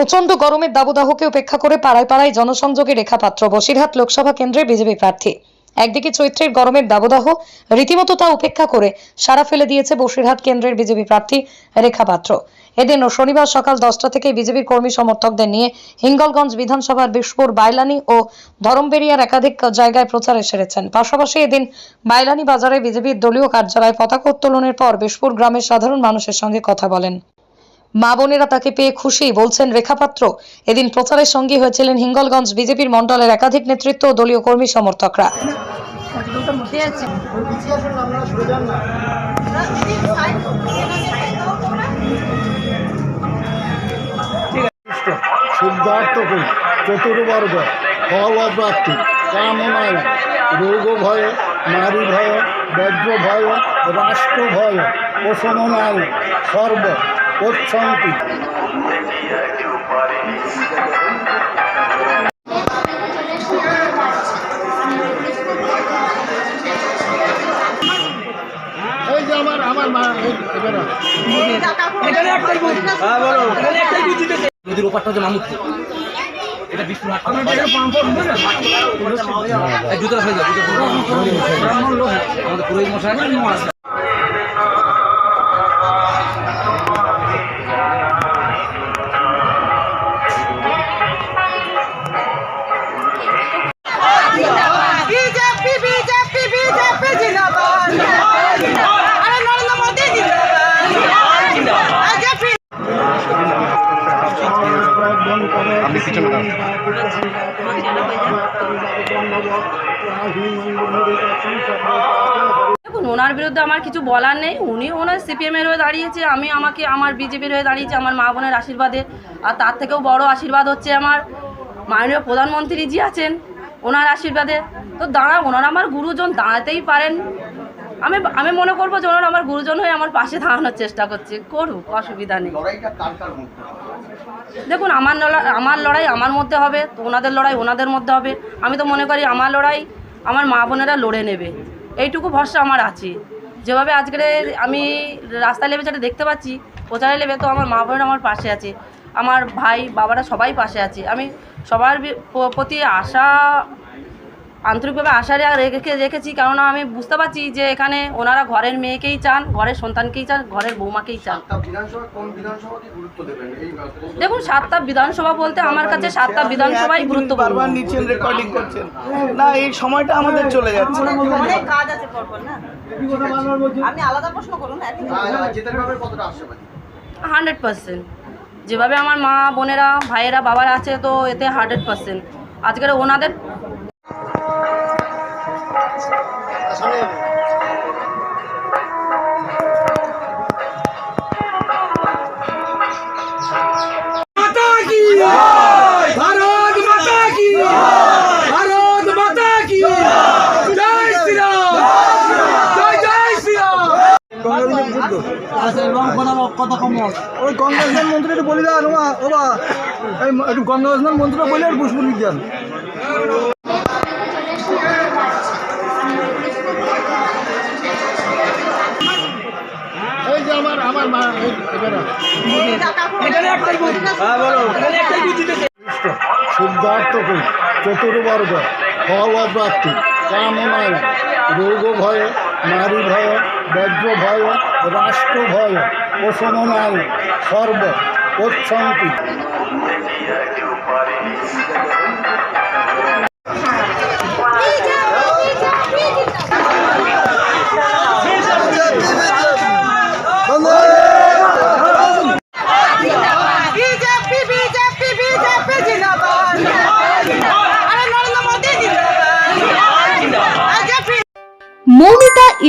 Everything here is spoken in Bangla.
প্রচণ্ড গরমের দাবদাহকে উপেক্ষা করে পাড়ায় পাড়ায় জনসংযোগে রেখাপাত্র বসিরহাট লোকসভা কেন্দ্রে বিজেপি প্রার্থী। একদিকে চৈত্রের গরমের দাবদাহ, রীতিমতো তা উপেক্ষা করে সারা ফেলে দিয়েছে বসিরহাট কেন্দ্রের বিজেপি প্রার্থী রেখাপাত্র এদিন ও শনিবার সকাল দশটা থেকে বিজেপির কর্মী সমর্থকদের নিয়ে হিঙ্গলগঞ্জ বিধানসভার বিশপুর বাইলানি ও ধরমবেরিয়ার একাধিক জায়গায় প্রচারে সেরেছেন। পাশাপাশি এদিন বাইলানি বাজারে বিজেপির দলীয় কার্যালয়ে পতাকা উত্তোলনের পর বিশপুর গ্রামের সাধারণ মানুষের সঙ্গে কথা বলেন। মা বোনেরা তাকে পেয়ে খুশি বলছেন রেখাপাত্র এদিন প্রচারের সঙ্গী হয়েছিলেন হিঙ্গলগঞ্জ বিজেপির মণ্ডলের একাধিক নেতৃত্ব ও দলীয় কর্মী সমর্থকরা। কামনায় রোগ ভয়ে, নারী ভয়, বজ্র ভয়, রাষ্ট্র ভয় সর্ব পচ্ছন্তি এই যে আমার আমার মা এই এবারে নদীর ওপারটা হচ্ছে মামুদপুর এটা বিষ্ণু হাট। হয়ে জুতো আমাদের পুরোহিত মশাই দেখুন, ওনার বিরুদ্ধে আমার কিছু বলার নেই। উনি ওনার সিপিএমের হয়ে দাঁড়িয়েছে, আমি আমাকে আমার বিজেপির হয়ে দাঁড়িয়েছে, আমার মা বোনের আশীর্বাদে। আর তার থেকেও বড় আশীর্বাদ হচ্ছে আমার মাননীয় প্রধানমন্ত্রী জি আছেন, ওনার আশীর্বাদে। তো দাঁড়া ওনারা আমার গুরুজন, দাঁড়াতেই পারেন। আমি আমি মনে করব যে ওনারা আমার গুরুজন হয়ে আমার পাশে দাঁড়ানোর চেষ্টা করছে। করুক অসুবিধা নেই। দেখুন আমার লড়াই আমার লড়াই আমার মধ্যে হবে তো ওনাদের লড়াই ওনাদের মধ্যে হবে। আমি তো মনে করি আমার লড়াই আমার মা বোনেরা লড়ে নেবে। এইটুকু ভরসা আমার আছে। যেভাবে আজকের আমি রাস্তায় লেবে যেটা দেখতে পাচ্ছি প্রচারে লেবে তো আমার মা বোনেরা আমার পাশে আছে। আমার ভাই বাবারা সবাই পাশে আছে। আমি সবার প্রতি আশা আন্তরিকভাবে আশা রেখে রেখেছি কেননা আমি বুঝতে পারছি যে এখানে ওনারা ঘরের মেয়েকেই চান ঘরের সন্তানকেই চান ঘরের বৌমাকেই চান। দেখুন সাতটা বিধানসভা বলতে আমার কাছে সাতটা বিধানসভাই গুরুত্বপূর্ণ। বারবার নিচ্ছেন রেকর্ডিং করছেন। না এই সময়টা আমাদের চলে যাচ্ছে। অনেক কাজ আছে পরপর না? আপনি আলাদা প্রশ্ন করুন হান্ড্রেড পার্সেন্ট। যেভাবে আমার মা বোনেরা ভাইয়েরা বাবারা আছে তো এতে হান্ড্রেড পার্সেন্ট। আজকের ওনাদের ওই গঙ্গাস্নান মন্ত্রীটা বলি দেন ওমা ওবা এই গঙ্গাস্নান মন্ত্রীটা বলে আর পুষ্পলি দেন আমার আমার মা এই এবারে চতুর্বর্গ ফল প্রাপ্তি কামনায় রোগ ভয়ে নারী ভয় বজ্র ভয় রাষ্ট্র ভয় প্রশমনায় সর্ব পচ্ছন্তি